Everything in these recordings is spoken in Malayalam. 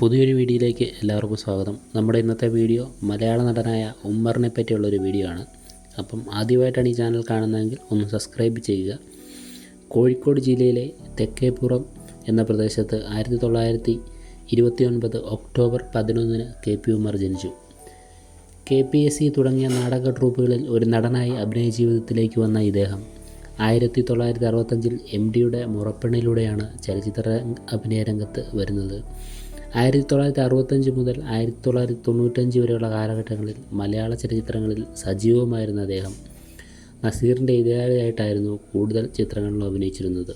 പുതിയൊരു വീഡിയോയിലേക്ക് എല്ലാവർക്കും സ്വാഗതം. നമ്മുടെ ഇന്നത്തെ വീഡിയോ മലയാള നടനായ ഉമ്മറിനെ പറ്റിയുള്ളൊരു വീഡിയോ ആണ്. അപ്പം ആദ്യമായിട്ടാണ് ഈ ചാനൽ കാണുന്നതെങ്കിൽ ഒന്ന് സബ്സ്ക്രൈബ് ചെയ്യുക. കോഴിക്കോട് ജില്ലയിലെ തെക്കേപ്പുറം എന്ന പ്രദേശത്ത് ആയിരത്തി തൊള്ളായിരത്തി ഇരുപത്തി ഒൻപത് ഒക്ടോബർ പതിനൊന്നിന് കെ പി ഉമ്മർ ജനിച്ചു. കെ പി എസ് സി തുടങ്ങിയ നാടക ട്രൂപ്പുകളിൽ ഒരു നടനായി അഭിനയ ജീവിതത്തിലേക്ക് വന്ന ഇദ്ദേഹം ആയിരത്തി തൊള്ളായിരത്തി അറുപത്തഞ്ചിൽ എം ഡിയുടെ മുറപ്പെണ്ണിലൂടെയാണ് ചലച്ചിത്ര അഭിനയ രംഗത്ത് വരുന്നത്. ആയിരത്തി തൊള്ളായിരത്തി അറുപത്തഞ്ച് മുതൽ ആയിരത്തി തൊള്ളായിരത്തി തൊണ്ണൂറ്റഞ്ച് വരെയുള്ള കാലഘട്ടങ്ങളിൽ മലയാള ചലച്ചിത്രങ്ങളിൽ സജീവമായിരുന്ന അദ്ദേഹം നസീറിന്റെ എതിരാളിയായിട്ടായിരുന്നു കൂടുതൽ ചിത്രങ്ങളിൽ അഭിനയിച്ചിരുന്നത്.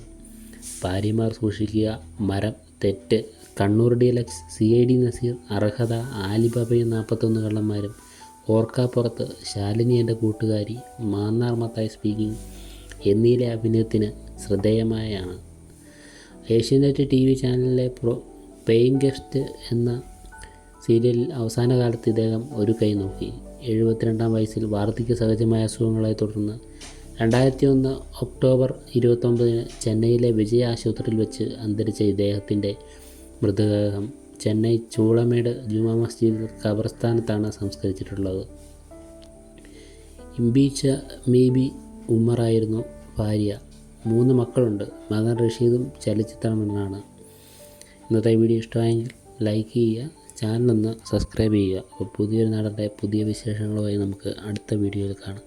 ഭാര്യമാർ സൂക്ഷിക്കുക മരം തെറ്റ് Kannur deluxe C I D Naseer അർഹത ആലിബാബയും നാൽപ്പത്തൊന്ന് കള്ളന്മാരും ഓർക്കാപ്പുറത്ത് ശാലിനി എന്റെ കൂട്ടുകാരി മാന്നാർ മത്തായി സ്പീക്കിംഗ് എന്നീലെ അഭിനയത്തിന് ശ്രദ്ധേയമായാണ്. ഏഷ്യാനെറ്റ് ടി വി ചാനലിലെ പ്രോ പേയിങ് ഗസ്റ്റ് എന്ന സീരിയലിൽ അവസാന കാലത്ത് ഇദ്ദേഹം ഒരു കൈ നോക്കി. എഴുപത്തിരണ്ടാം വയസ്സിൽ വാർദ്ധക്യ സഹജമായ അസുഖങ്ങളെ തുടർന്ന് രണ്ടായിരത്തി ഒന്ന് ഒക്ടോബർ ഇരുപത്തൊമ്പതിന് ചെന്നൈയിലെ വിജയ ആശുപത്രിയിൽ വെച്ച് അന്തരിച്ച ഇദ്ദേഹത്തിന്റെ മൃതദേഹം ചെന്നൈ ചൂളമേട് ജുമാ മസ്ജിദ് ഖബർസ്ഥാനത്താണ് സംസ്കരിച്ചിട്ടുള്ളത്. ഇംബീച്ച മീബി ഉമ്മറായിരുന്നു ഭാര്യ. മൂന്ന് മക്കളുണ്ട്. മകൻ റഷീദും ചലച്ചിത്രമെന്നാണ് ഇന്നത്തെ വീഡിയോ ഇഷ്ടമായെങ്കിൽ ലൈക്ക് ചെയ്യുക ചാനൽ ഒന്ന് സബ്സ്ക്രൈബ് ചെയ്യുക. അപ്പോൾ പുതിയൊരു നടന്റെ പുതിയ വിശേഷങ്ങളുമായി നമുക്ക് അടുത്ത വീഡിയോയിൽ കാണാം.